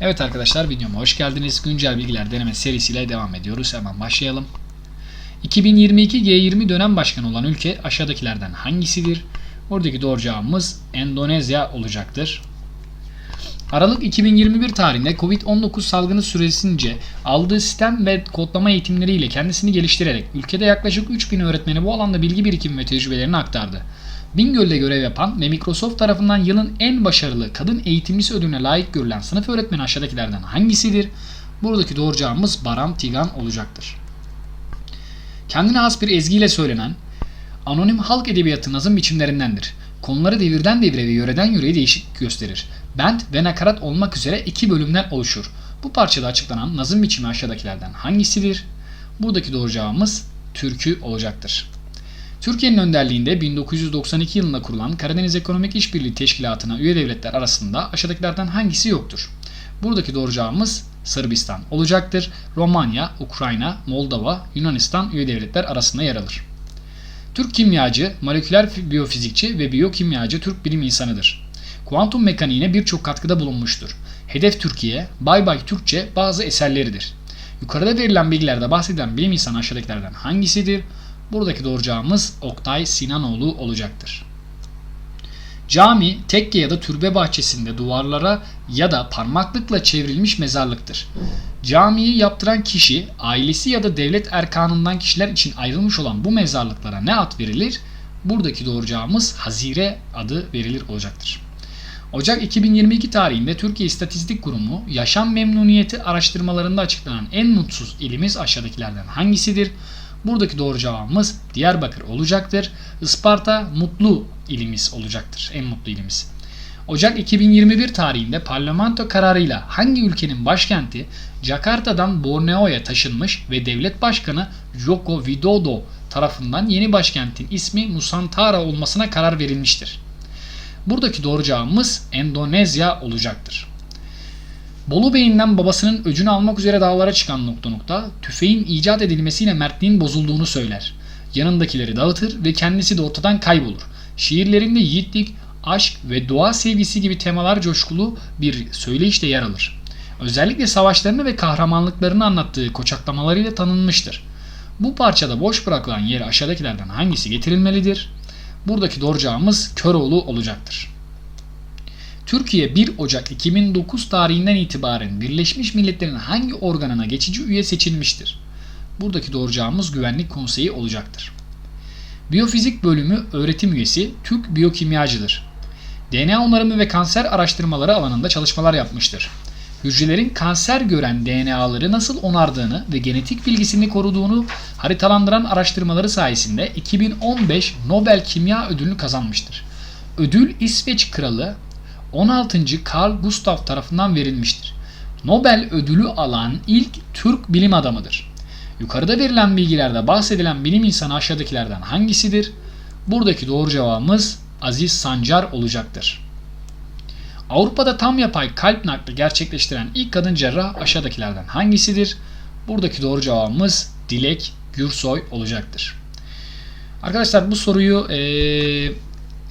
Evet arkadaşlar videoma hoş geldiniz. Güncel bilgiler deneme serisiyle devam ediyoruz. Hemen başlayalım. 2022 G20 dönem başkanı olan ülke aşağıdakilerden hangisidir? Buradaki doğru cevabımız Endonezya olacaktır. Aralık 2021 tarihinde Covid-19 salgını süresince aldığı sistem ve kodlama eğitimleriyle kendisini geliştirerek ülkede yaklaşık 3000 öğretmeni bu alanda bilgi birikimi ve tecrübelerini aktardı. Bingöl'de görev yapan ve Microsoft tarafından yılın en başarılı kadın eğitimcisi ödülüne layık görülen sınıf öğretmeni aşağıdakilerden hangisidir? Buradaki doğru cevabımız Baram Tigan olacaktır. Kendine has bir ezgiyle söylenen anonim halk edebiyatı nazım biçimlerindendir. Konuları devirden devire ve yöreden yöreye değişik gösterir. Bent ve nakarat olmak üzere iki bölümden oluşur. Bu parçada açıklanan nazım biçimi aşağıdakilerden hangisidir? Buradaki doğru cevabımız türkü olacaktır. Türkiye'nin önderliğinde 1992 yılında kurulan Karadeniz Ekonomik İşbirliği Teşkilatı'na üye devletler arasında aşağıdakilerden hangisi yoktur? Buradaki doğru cevabımız Sırbistan olacaktır. Romanya, Ukrayna, Moldova, Yunanistan üye devletler arasında yer alır. Türk kimyacı, moleküler biyofizikçi ve biyokimyacı Türk bilim insanıdır. Kuantum mekaniğine birçok katkıda bulunmuştur. Hedef Türkiye, Bay Bay Türkçe bazı eserleridir. Yukarıda verilen bilgilerde bahsedilen bilim insanı aşağıdakilerden hangisidir? Buradaki doğru cevabımız Oktay Sinanoğlu olacaktır. Cami, tekke ya da türbe bahçesinde duvarlara ya da parmaklıkla çevrilmiş mezarlıktır. Camiyi yaptıran kişi, ailesi ya da devlet erkanından kişiler için ayrılmış olan bu mezarlıklara ne ad verilir? Buradaki doğru cevabımız Hazire adı verilir olacaktır. Ocak 2022 tarihinde Türkiye İstatistik Kurumu yaşam memnuniyeti araştırmalarında açıklanan en mutsuz ilimiz aşağıdakilerden hangisidir? Buradaki doğru cevabımız Diyarbakır olacaktır. Isparta mutlu ilimiz olacaktır. En mutlu ilimiz. Ocak 2021 tarihinde parlamento kararıyla hangi ülkenin başkenti Jakarta'dan Borneo'ya taşınmış ve devlet başkanı Joko Widodo tarafından yeni başkentin ismi Nusantara olmasına karar verilmiştir. Buradaki doğru cevabımız Endonezya olacaktır. Bolu Bey'inden babasının öcünü almak üzere dağlara çıkan nokta nokta tüfeğin icat edilmesiyle mertliğin bozulduğunu söyler. Yanındakileri dağıtır ve kendisi de ortadan kaybolur. Şiirlerinde yiğitlik, aşk ve doğa sevgisi gibi temalar coşkulu bir söyleyişte yer alır. Özellikle savaşlarını ve kahramanlıklarını anlattığı koçaklamalarıyla tanınmıştır. Bu parçada boş bırakılan yere aşağıdakilerden hangisi getirilmelidir? Buradaki doğru cevabımız Köroğlu olacaktır. Türkiye 1 Ocak 2009 tarihinden itibaren Birleşmiş Milletler'in hangi organına geçici üye seçilmiştir? Buradaki doğru cevabımız Güvenlik Konseyi olacaktır. Biyofizik bölümü öğretim üyesi Türk biyokimyacıdır. DNA onarımı ve kanser araştırmaları alanında çalışmalar yapmıştır. Hücrelerin kanser gören DNA'ları nasıl onardığını ve genetik bilgisini koruduğunu haritalandıran araştırmaları sayesinde 2015 Nobel Kimya Ödülünü kazanmıştır. Ödül İsveç Kralı 16. Carl Gustav tarafından verilmiştir. Nobel ödülü alan ilk Türk bilim adamıdır. Yukarıda verilen bilgilerde bahsedilen bilim insanı aşağıdakilerden hangisidir? Buradaki doğru cevabımız Aziz Sancar olacaktır. Avrupa'da tam yapay kalp nakli gerçekleştiren ilk kadın cerrah aşağıdakilerden hangisidir? Buradaki doğru cevabımız Dilek Gürsoy olacaktır. Arkadaşlar bu soruyu ee,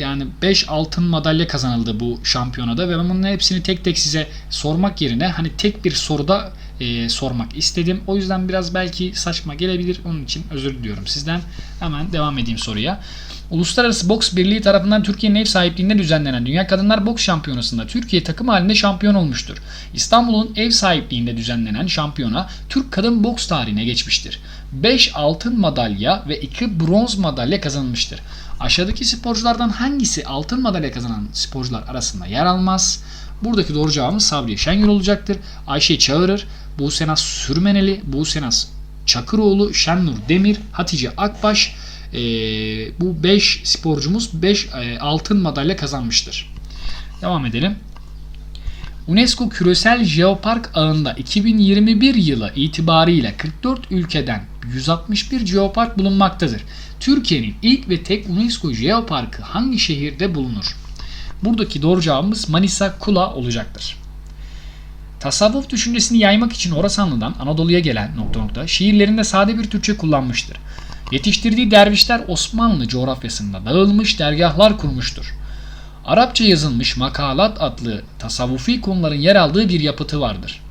yani 5 altın madalya kazanıldı bu şampiyonada ve ben bunun hepsini tek tek size sormak yerine hani tek bir soruda e, sormak istedim. O yüzden biraz belki saçma gelebilir. Onun için özür diliyorum sizden. Hemen devam edeyim soruya. Uluslararası Boks Birliği tarafından Türkiye'nin ev sahipliğinde düzenlenen Dünya Kadınlar Boks Şampiyonası'nda Türkiye takım halinde şampiyon olmuştur. İstanbul'un ev sahipliğinde düzenlenen şampiyona Türk kadın boks tarihine geçmiştir. 5 altın madalya ve 2 bronz madalya kazanılmıştır. Aşağıdaki sporculardan hangisi altın madalya kazanan sporcular arasında yer almaz? Buradaki doğru cevabımız Sabriye Şengül olacaktır. Ayşe Çağırır, Buğsenaz Sürmeneli, Buğsenaz Çakıroğlu, Şennur Demir, Hatice Akbaş, e, bu 5 sporcumuz 5 e, altın madalya kazanmıştır. Devam edelim. UNESCO Küresel Jeopark ağında 2021 yılı itibariyle 44 ülkeden 161 jeopark bulunmaktadır. Türkiye'nin ilk ve tek UNESCO Jeoparkı hangi şehirde bulunur? Buradaki doğru cevabımız Manisa Kula olacaktır. Tasavvuf düşüncesini yaymak için Orasanlı'dan Anadolu'ya gelen nokta nokta şiirlerinde sade bir Türkçe kullanmıştır. Yetiştirdiği dervişler Osmanlı coğrafyasında dağılmış dergahlar kurmuştur. Arapça yazılmış Makalat adlı tasavvufi konuların yer aldığı bir yapıtı vardır.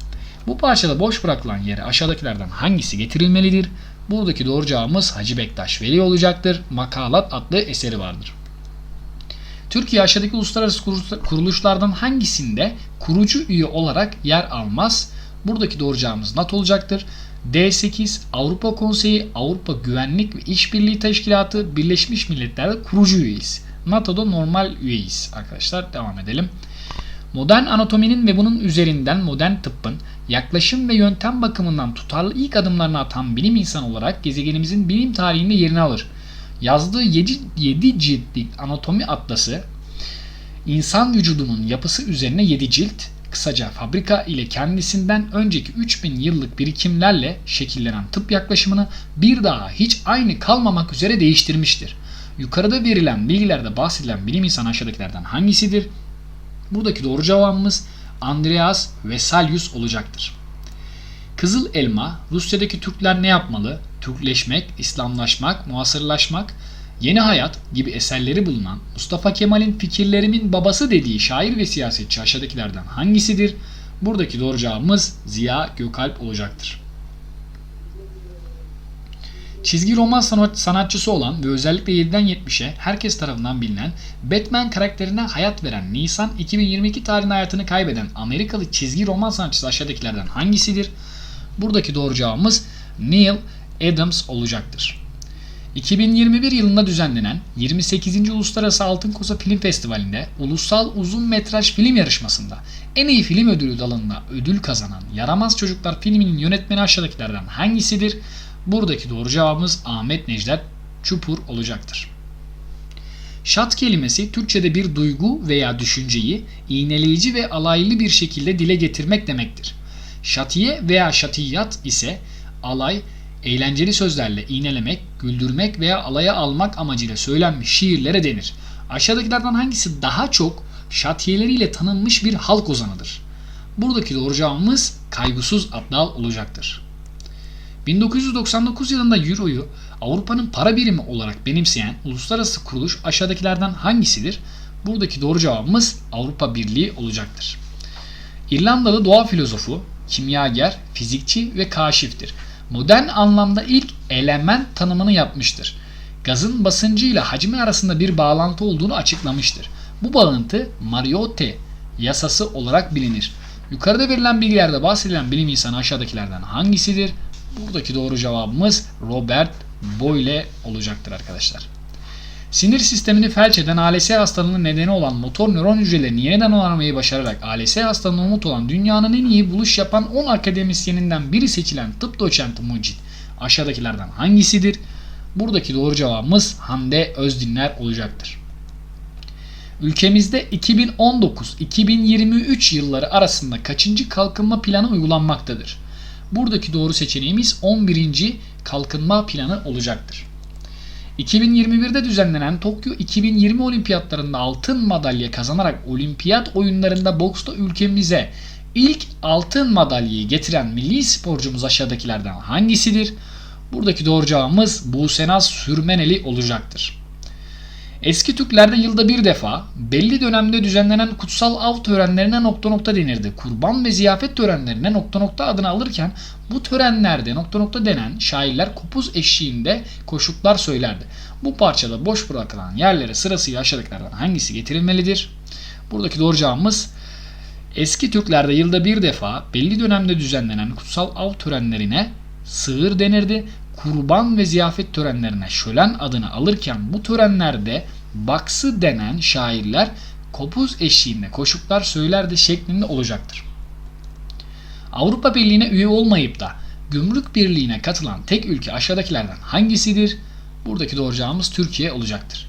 Bu parçada boş bırakılan yere aşağıdakilerden hangisi getirilmelidir? Buradaki doğru cevabımız Hacı Bektaş Veli olacaktır. Makalat adlı eseri vardır. Türkiye aşağıdaki uluslararası kuruluşlardan hangisinde kurucu üye olarak yer almaz? Buradaki doğru cevabımız NATO olacaktır. D8 Avrupa Konseyi, Avrupa Güvenlik ve İşbirliği Teşkilatı, Birleşmiş Milletler'de kurucu üyeyiz. NATO'da normal üyeyiz arkadaşlar. Devam edelim. Modern anatominin ve bunun üzerinden modern tıbbın yaklaşım ve yöntem bakımından tutarlı ilk adımlarını atan bilim insanı olarak gezegenimizin bilim tarihinde yerini alır. Yazdığı 7, 7 ciltlik anatomi atlası insan vücudunun yapısı üzerine 7 cilt, kısaca fabrika ile kendisinden önceki 3000 yıllık birikimlerle şekillenen tıp yaklaşımını bir daha hiç aynı kalmamak üzere değiştirmiştir. Yukarıda verilen bilgilerde bahsedilen bilim insanı aşağıdakilerden hangisidir? Buradaki doğru cevabımız Andreas Vesalius olacaktır. Kızıl Elma, Rusya'daki Türkler ne yapmalı? Türkleşmek, İslamlaşmak, muhasırlaşmak, Yeni Hayat gibi eserleri bulunan Mustafa Kemal'in fikirlerimin babası dediği şair ve siyasetçi aşağıdakilerden hangisidir? Buradaki doğru cevabımız Ziya Gökalp olacaktır. Çizgi roman sanatçısı olan ve özellikle 7'den 70'e herkes tarafından bilinen Batman karakterine hayat veren Nisan 2022 tarihinde hayatını kaybeden Amerikalı çizgi roman sanatçısı aşağıdakilerden hangisidir? Buradaki doğru cevabımız Neil Adams olacaktır. 2021 yılında düzenlenen 28. Uluslararası Altın Koza Film Festivali'nde ulusal uzun metraj film yarışmasında en iyi film ödülü dalında ödül kazanan Yaramaz Çocuklar filminin yönetmeni aşağıdakilerden hangisidir? Buradaki doğru cevabımız Ahmet Necdet Çupur olacaktır. Şat kelimesi Türkçe'de bir duygu veya düşünceyi iğneleyici ve alaylı bir şekilde dile getirmek demektir. Şatiye veya şatiyat ise alay, eğlenceli sözlerle iğnelemek, güldürmek veya alaya almak amacıyla söylenmiş şiirlere denir. Aşağıdakilerden hangisi daha çok şatiyeleriyle tanınmış bir halk ozanıdır? Buradaki doğru cevabımız kaygısız Abdal olacaktır. 1999 yılında Euro'yu Avrupa'nın para birimi olarak benimseyen uluslararası kuruluş aşağıdakilerden hangisidir? Buradaki doğru cevabımız Avrupa Birliği olacaktır. İrlandalı doğa filozofu, kimyager, fizikçi ve kaşiftir. Modern anlamda ilk element tanımını yapmıştır. Gazın basıncı ile hacmi arasında bir bağlantı olduğunu açıklamıştır. Bu bağıntı Mariotte yasası olarak bilinir. Yukarıda verilen bilgilerde bahsedilen bilim insanı aşağıdakilerden hangisidir? Buradaki doğru cevabımız Robert Boyle olacaktır arkadaşlar. Sinir sistemini felç eden ALS hastalığının nedeni olan motor nöron hücrelerini yeniden onarmayı başararak ALS hastalığına umut olan dünyanın en iyi buluş yapan 10 akademisyeninden biri seçilen tıp doçenti Mucit aşağıdakilerden hangisidir? Buradaki doğru cevabımız Hande Özdinler olacaktır. Ülkemizde 2019-2023 yılları arasında kaçıncı kalkınma planı uygulanmaktadır? Buradaki doğru seçeneğimiz 11. kalkınma planı olacaktır. 2021'de düzenlenen Tokyo 2020 olimpiyatlarında altın madalya kazanarak olimpiyat oyunlarında boksta ülkemize ilk altın madalyayı getiren milli sporcumuz aşağıdakilerden hangisidir? Buradaki doğru cevabımız Busenaz Sürmeneli olacaktır. Eski Türklerde yılda bir defa belli dönemde düzenlenen kutsal av törenlerine nokta nokta denirdi. Kurban ve ziyafet törenlerine nokta nokta adını alırken bu törenlerde nokta nokta denen şairler kopuz eşliğinde koşuklar söylerdi. Bu parçada boş bırakılan yerlere sırasıyla aşağıdakilerden hangisi getirilmelidir? Buradaki doğru cevabımız eski Türklerde yılda bir defa belli dönemde düzenlenen kutsal av törenlerine sığır denirdi kurban ve ziyafet törenlerine şölen adını alırken bu törenlerde baksı denen şairler kopuz eşiğinde koşuklar söylerdi şeklinde olacaktır. Avrupa Birliği'ne üye olmayıp da Gümrük Birliği'ne katılan tek ülke aşağıdakilerden hangisidir? Buradaki doğru cevabımız Türkiye olacaktır.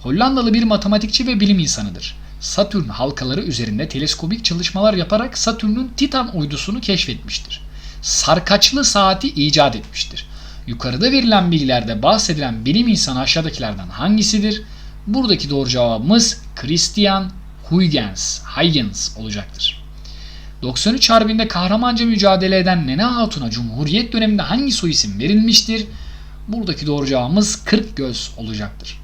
Hollandalı bir matematikçi ve bilim insanıdır. Satürn halkaları üzerinde teleskobik çalışmalar yaparak Satürn'ün Titan uydusunu keşfetmiştir sarkaçlı saati icat etmiştir. Yukarıda verilen bilgilerde bahsedilen bilim insanı aşağıdakilerden hangisidir? Buradaki doğru cevabımız Christian Huygens, Huygens olacaktır. 93 Harbi'nde kahramanca mücadele eden Nene Hatun'a Cumhuriyet döneminde hangi soyisim verilmiştir? Buradaki doğru cevabımız 40 göz olacaktır.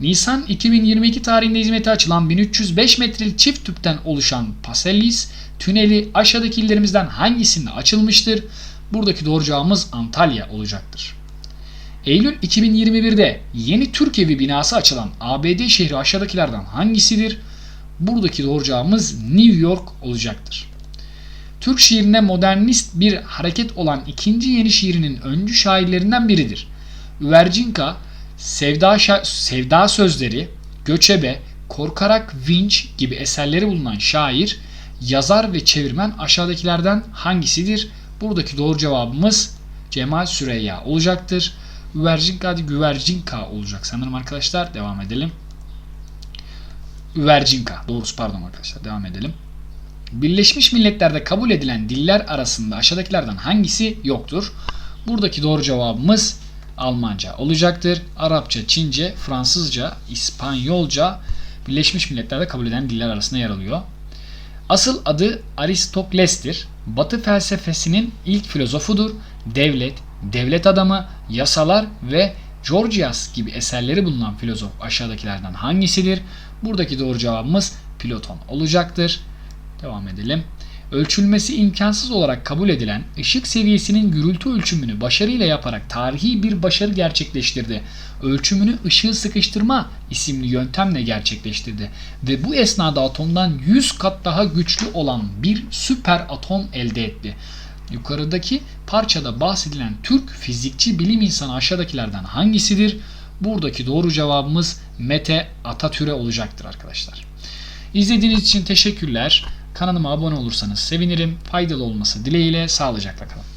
Nisan 2022 tarihinde hizmete açılan 1305 metrelik çift tüpten oluşan Pasellis tüneli aşağıdaki illerimizden hangisinde açılmıştır? Buradaki doğru cevabımız Antalya olacaktır. Eylül 2021'de yeni Türk evi binası açılan ABD şehri aşağıdakilerden hangisidir? Buradaki doğru cevabımız New York olacaktır. Türk şiirinde modernist bir hareket olan ikinci yeni şiirinin öncü şairlerinden biridir. Üvercinka, Sevda, Sevda Sözleri, Göçebe, Korkarak Vinç gibi eserleri bulunan şair, yazar ve çevirmen aşağıdakilerden hangisidir? Buradaki doğru cevabımız Cemal Süreyya olacaktır. Üvercinka Güvercinka olacak sanırım arkadaşlar. Devam edelim. Üvercinka. Doğrusu pardon arkadaşlar. Devam edelim. Birleşmiş Milletler'de kabul edilen diller arasında aşağıdakilerden hangisi yoktur? Buradaki doğru cevabımız Almanca olacaktır. Arapça, Çince, Fransızca, İspanyolca Birleşmiş Milletler'de kabul edilen diller arasında yer alıyor. Asıl adı Aristokles'tir. Batı felsefesinin ilk filozofudur. Devlet, devlet adamı, yasalar ve Gorgias gibi eserleri bulunan filozof aşağıdakilerden hangisidir? Buradaki doğru cevabımız Platon olacaktır. Devam edelim. Ölçülmesi imkansız olarak kabul edilen ışık seviyesinin gürültü ölçümünü başarıyla yaparak tarihi bir başarı gerçekleştirdi. Ölçümünü ışığı sıkıştırma isimli yöntemle gerçekleştirdi ve bu esnada atomdan 100 kat daha güçlü olan bir süper atom elde etti. Yukarıdaki parçada bahsedilen Türk fizikçi bilim insanı aşağıdakilerden hangisidir? Buradaki doğru cevabımız Mete Atatürk'e olacaktır arkadaşlar. İzlediğiniz için teşekkürler. Kanalıma abone olursanız sevinirim. Faydalı olması dileğiyle sağlıcakla kalın.